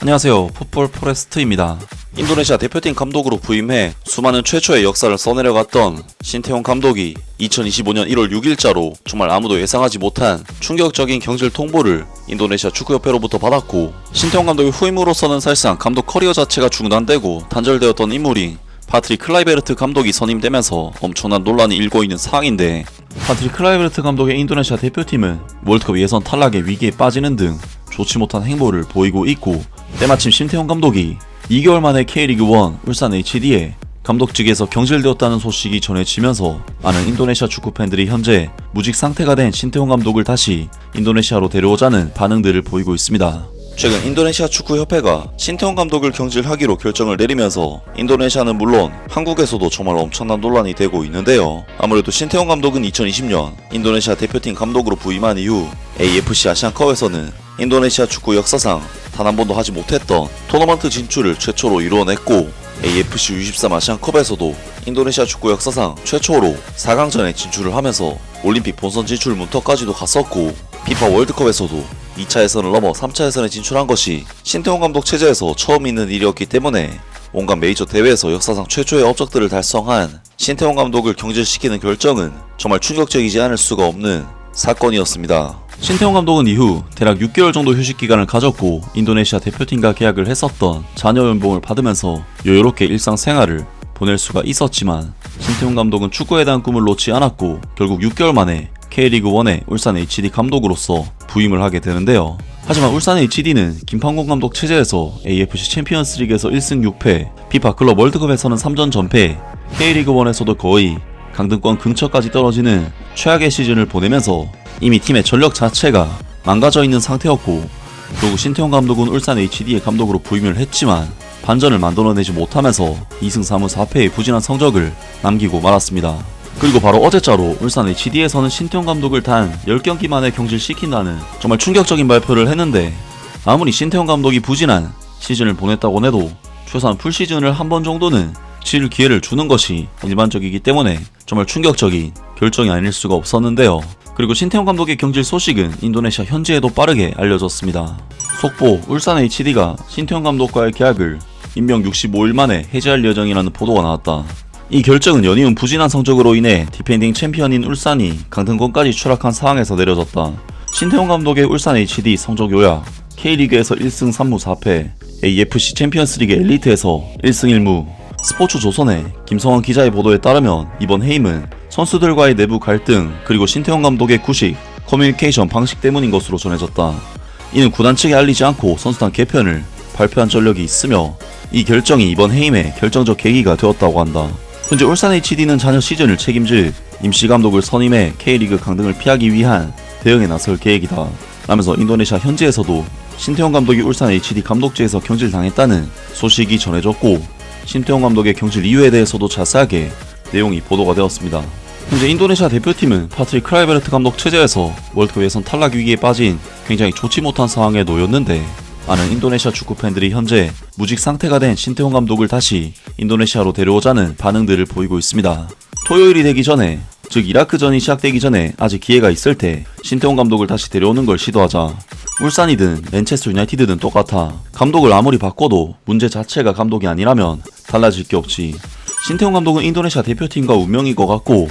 안녕하세요. 풋볼 포레스트입니다. 인도네시아 대표팀 감독으로 부임해 수많은 최초의 역사를 써내려갔던 신태용 감독이 2025년 1월 6일자로 정말 아무도 예상하지 못한 충격적인 경질 통보를 인도네시아 축구협회로부터 받았고 신태용 감독의 후임으로서는 사실상 감독 커리어 자체가 중단되고 단절되었던 인물이 파트리 클라이베르트 감독이 선임되면서 엄청난 논란이 일고 있는 상황인데 파트리 클라이베르트 감독의 인도네시아 대표팀은 월드컵 예선 탈락의 위기에 빠지는 등 좋지 못한 행보를 보이고 있고 때마침 심태용 감독이 2개월 만에 K리그1 울산 HD에 감독 측에서 경질되었다는 소식이 전해지면서 많은 인도네시아 축구 팬들이 현재 무직 상태가 된 신태용 감독을 다시 인도네시아로 데려오자는 반응들을 보이고 있습니다. 최근 인도네시아 축구협회가 신태용 감독을 경질하기로 결정을 내리면서 인도네시아는 물론 한국에서도 정말 엄청난 논란이 되고 있는데요. 아무래도 신태용 감독은 2020년 인도네시아 대표팀 감독으로 부임한 이후 AFC 아시안컵에서는 인도네시아 축구 역사상 단 한 번도 하지 못했던 토너먼트 진출을 최초로 이루어냈고 AFC U23 아시안컵에서도 인도네시아 축구 역사상 최초로 4강전에 진출을 하면서 올림픽 본선 진출 문턱까지도 갔었고 피파 월드컵에서도 2차 예선을 넘어 3차 예선에 진출한 것이 신태용 감독 체제에서 처음 있는 일이었기 때문에 온갖 메이저 대회에서 역사상 최초의 업적들을 달성한 신태용 감독을 경질시키는 결정은 정말 충격적이지 않을 수가 없는 사건이었습니다. 신태용 감독은 이후 대략 6개월 정도 휴식 기간을 가졌고 인도네시아 대표팀과 계약을 했었던 자녀 연봉을 받으면서 여유롭게 일상생활을 보낼 수가 있었지만 신태용 감독은 축구에 대한 꿈을 놓지 않았고 결국 6개월 만에 K리그1의 울산 HD 감독으로서 부임을 하게 되는데요. 하지만 울산 HD는 김판곤 감독 체제에서 AFC 챔피언스 리그에서 1승 6패, 피파 클럽 월드컵에서는 3전 전패, K리그1에서도 거의 강등권 근처까지 떨어지는 최악의 시즌을 보내면서 이미 팀의 전력 자체가 망가져 있는 상태였고 결국 신태용 감독은 울산 HD의 감독으로 부임을 했지만 반전을 만들어내지 못하면서 2승 3무 4패의 부진한 성적을 남기고 말았습니다. 그리고 바로 어제자로 울산 HD에서는 신태용 감독을 단 10경기 만에 경질시킨다는 정말 충격적인 발표를 했는데 아무리 신태용 감독이 부진한 시즌을 보냈다고 해도 최소한 풀시즌을 한 번 정도는 칠 기회를 주는 것이 일반적이기 때문에 정말 충격적인 결정이 아닐 수가 없었는데요. 그리고 신태용 감독의 경질 소식은 인도네시아 현지에도 빠르게 알려졌습니다. 속보 울산 HD가 신태용 감독과의 계약을 임명 65일 만에 해지할 예정이라는 보도가 나왔다. 이 결정은 연이은 부진한 성적으로 인해 디펜딩 챔피언인 울산이 강등권까지 추락한 상황에서 내려졌다. 신태용 감독의 울산 HD 성적 요약 K리그에서 1승 3무 4패 AFC 챔피언스리그 엘리트에서 1승 1무 스포츠 조선의 김성원 기자의 보도에 따르면 이번 해임은 선수들과의 내부 갈등 그리고 신태용 감독의 구식 커뮤니케이션 방식 때문인 것으로 전해졌다. 이는 구단 측에 알리지 않고 선수단 개편을 발표한 전력이 있으며 이 결정이 이번 해임의 결정적 계기가 되었다고 한다. 현재 울산 HD는 자녀 시즌을 책임질 임시 감독을 선임해 K리그 강등을 피하기 위한 대응에 나설 계획이다. 라면서 인도네시아 현지에서도 신태용 감독이 울산 HD 감독제에서 경질당했다는 소식이 전해졌고 신태용 감독의 경질 이유에 대해서도 자세하게 내용이 보도가 되었습니다. 현재 인도네시아 대표팀은 파트리 크라이베르트 감독 체제에서 월드컵 예선 탈락 위기에 빠진 굉장히 좋지 못한 상황에 놓였는데 많은 인도네시아 축구 팬들이 현재 무직 상태가 된 신태용 감독을 다시 인도네시아로 데려오자는 반응들을 보이고 있습니다. 토요일이 되기 전에 즉 이라크전이 시작되기 전에 아직 기회가 있을 때 신태용 감독을 다시 데려오는 걸 시도하자 울산이든 맨체스터 유나이티드든 똑같아 감독을 아무리 바꿔도 문제 자체가 감독이 아니라면 달라질 게 없지 신태용 감독은 인도네시아 대표팀과 운명인 것 같고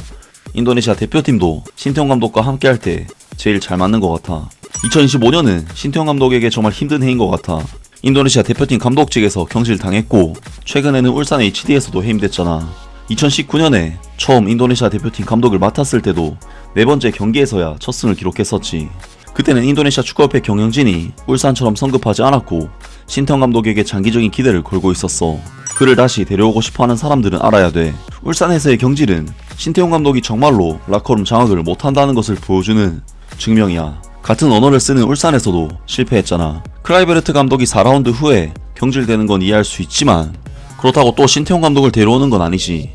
인도네시아 대표팀도 신태용 감독과 함께 할 때 제일 잘 맞는 것 같아 2025년은 신태용 감독에게 정말 힘든 해인 것 같아 인도네시아 대표팀 감독직에서 경질 당했고 최근에는 울산 HD에서도 해임됐잖아 2019년에 처음 인도네시아 대표팀 감독을 맡았을 때도 네 번째 경기에서야 첫 승을 기록했었지. 그때는 인도네시아 축구협회 경영진이 울산처럼 성급하지 않았고 신태용 감독에게 장기적인 기대를 걸고 있었어. 그를 다시 데려오고 싶어하는 사람들은 알아야 돼. 울산에서의 경질은 신태용 감독이 정말로 라커룸 장악을 못한다는 것을 보여주는 증명이야. 같은 언어를 쓰는 울산에서도 실패했잖아. 크라이베르트 감독이 4라운드 후에 경질되는 건 이해할 수 있지만 그렇다고 또 신태용 감독을 데려오는 건 아니지.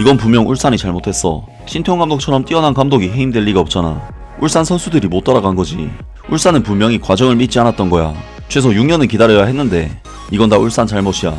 이건 분명 울산이 잘못했어. 신태용 감독처럼 뛰어난 감독이 해임될 리가 없잖아. 울산 선수들이 못 따라간 거지. 울산은 분명히 과정을 믿지 않았던 거야. 최소 6년은 기다려야 했는데 이건 다 울산 잘못이야.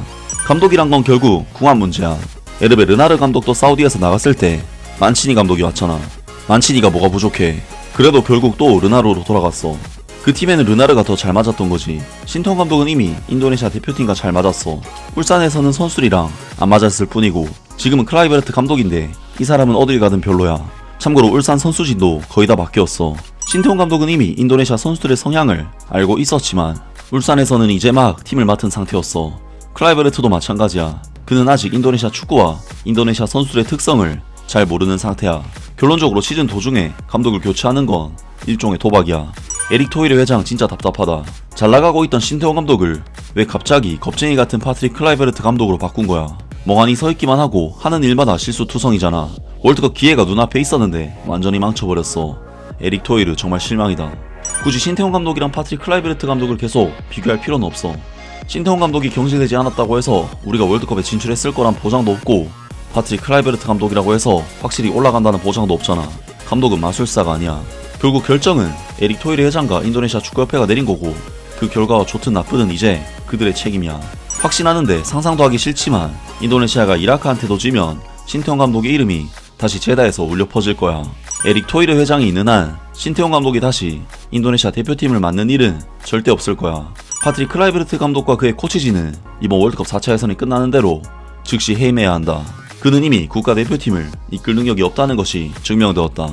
감독이란 건 결국 궁합 문제야. 에르베 르나르 감독도 사우디에서 나갔을 때 만치니 감독이 왔잖아. 만치니가 뭐가 부족해. 그래도 결국 또 르나르로 돌아갔어. 그 팀에는 르나르가 더 잘 맞았던 거지. 신태용 감독은 이미 인도네시아 대표팀과 잘 맞았어. 울산에서는 선수들이랑 안 맞았을 뿐이고 지금은 클라이베르트 감독인데 이 사람은 어딜 가든 별로야. 참고로 울산 선수진도 거의 다 바뀌었어. 신태용 감독은 이미 인도네시아 선수들의 성향을 알고 있었지만 울산에서는 이제 막 팀을 맡은 상태였어. 클라이베르트도 마찬가지야. 그는 아직 인도네시아 축구와 인도네시아 선수들의 특성을 잘 모르는 상태야. 결론적으로 시즌 도중에 감독을 교체하는 건 일종의 도박이야. 에릭 토이레 회장 진짜 답답하다. 잘 나가고 있던 신태용 감독을 왜 갑자기 겁쟁이 같은 파트릭 클라이베르트 감독으로 바꾼 거야. 멍하니 서 있기만 하고 하는 일마다 실수투성이잖아. 월드컵 기회가 눈앞에 있었는데 완전히 망쳐버렸어. 에릭 토이르 정말 실망이다. 굳이 신태용 감독이랑 파트릭 클라이베르트 감독을 계속 비교할 필요는 없어. 신태용 감독이 경질되지 않았다고 해서 우리가 월드컵에 진출했을 거란 보장도 없고 파트릭 클라이베르트 감독이라고 해서 확실히 올라간다는 보장도 없잖아. 감독은 마술사가 아니야. 결국 결정은 에릭 토이레 회장과 인도네시아 축구협회가 내린 거고 그 결과가 좋든 나쁘든 이제 그들의 책임이야. 확신하는데 상상도 하기 싫지만 인도네시아가 이라크한테도 지면 신태용 감독의 이름이 다시 제다에서 울려 퍼질 거야. 에릭 토이레 회장이 있는 한 신태용 감독이 다시 인도네시아 대표팀을 맡는 일은 절대 없을 거야. 파트릭 클라이베르트 감독과 그의 코치진은 이번 월드컵 4차 예선이 끝나는 대로 즉시 해임해야 한다. 그는 이미 국가대표팀을 이끌 능력이 없다는 것이 증명되었다.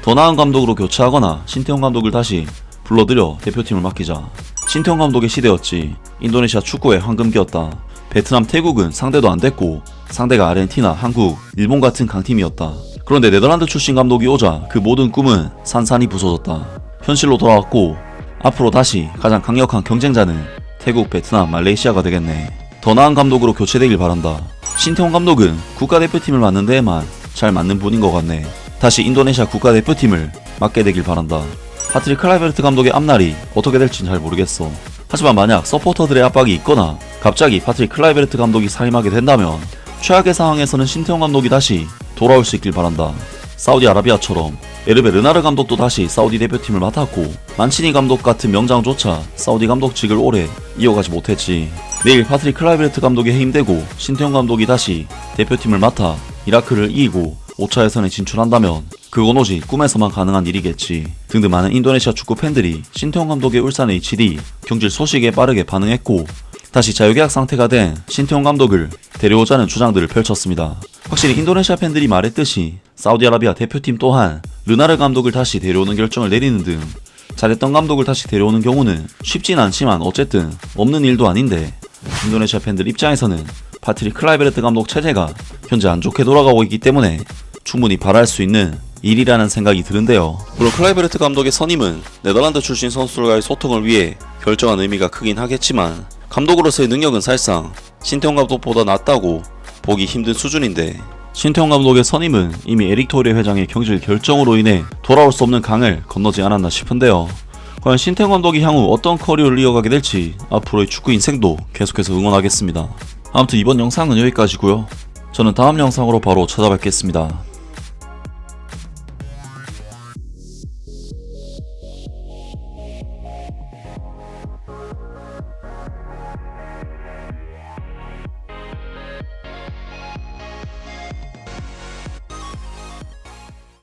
더 나은 감독으로 교체하거나 신태용 감독을 다시 불러들여 대표팀을 맡기자. 신태용 감독의 시대였지. 인도네시아 축구의 황금기였다. 베트남, 태국은 상대도 안 됐고 상대가 아르헨티나, 한국, 일본 같은 강팀이었다. 그런데 네덜란드 출신 감독이 오자 그 모든 꿈은 산산이 부서졌다. 현실로 돌아왔고 앞으로 다시 가장 강력한 경쟁자는 태국, 베트남, 말레이시아가 되겠네. 더 나은 감독으로 교체되길 바란다. 신태용 감독은 국가대표팀을 맡는 데에만 잘 맞는 분인 것 같네. 다시 인도네시아 국가대표팀을 맡게 되길 바란다. 파트릭 클라이베르트 감독의 앞날이 어떻게 될진 잘 모르겠어. 하지만 만약 서포터들의 압박이 있거나 갑자기 파트릭 클라이베르트 감독이 사임하게 된다면 최악의 상황에서는 신태용 감독이 다시 돌아올 수 있길 바란다. 사우디아라비아처럼 에르베 르나르 감독도 다시 사우디 대표팀을 맡았고 만치니 감독 같은 명장조차 사우디 감독직을 오래 이어가지 못했지. 내일 파트릭 클라이베르트 감독이 해임되고 신태용 감독이 다시 대표팀을 맡아 이라크를 이기고 5차 예선에 진출한다면 그건 오직 꿈에서만 가능한 일이겠지. 등등 많은 인도네시아 축구 팬들이 신태용 감독의 울산 HD 경질 소식에 빠르게 반응했고 다시 자유계약 상태가 된 신태용 감독을 데려오자는 주장들을 펼쳤습니다. 확실히 인도네시아 팬들이 말했듯이 사우디아라비아 대표팀 또한 르나르 감독을 다시 데려오는 결정을 내리는 등 잘했던 감독을 다시 데려오는 경우는 쉽진 않지만 어쨌든 없는 일도 아닌데 인도네시아 팬들 입장에서는 파트릭 클라이베르트 감독 체제가 현재 안 좋게 돌아가고 있기 때문에 충분히 바랄 수 있는 일이라는 생각이 드는데요. 물론 클라이베르트 감독의 선임은 네덜란드 출신 선수들과의 소통을 위해 결정한 의미가 크긴 하겠지만 감독으로서의 능력은 사실상 신태용 감독보다 낫다고 보기 힘든 수준인데 신태용 감독의 선임은 이미 에릭 토레 회장의 경질 결정으로 인해 돌아올 수 없는 강을 건너지 않았나 싶은데요. 과연 신태용 감독이 향후 어떤 커리어를 이어가게 될지 앞으로의 축구 인생도 계속해서 응원하겠습니다. 아무튼 이번 영상은 여기까지고요. 저는 다음 영상으로 바로 찾아뵙겠습니다.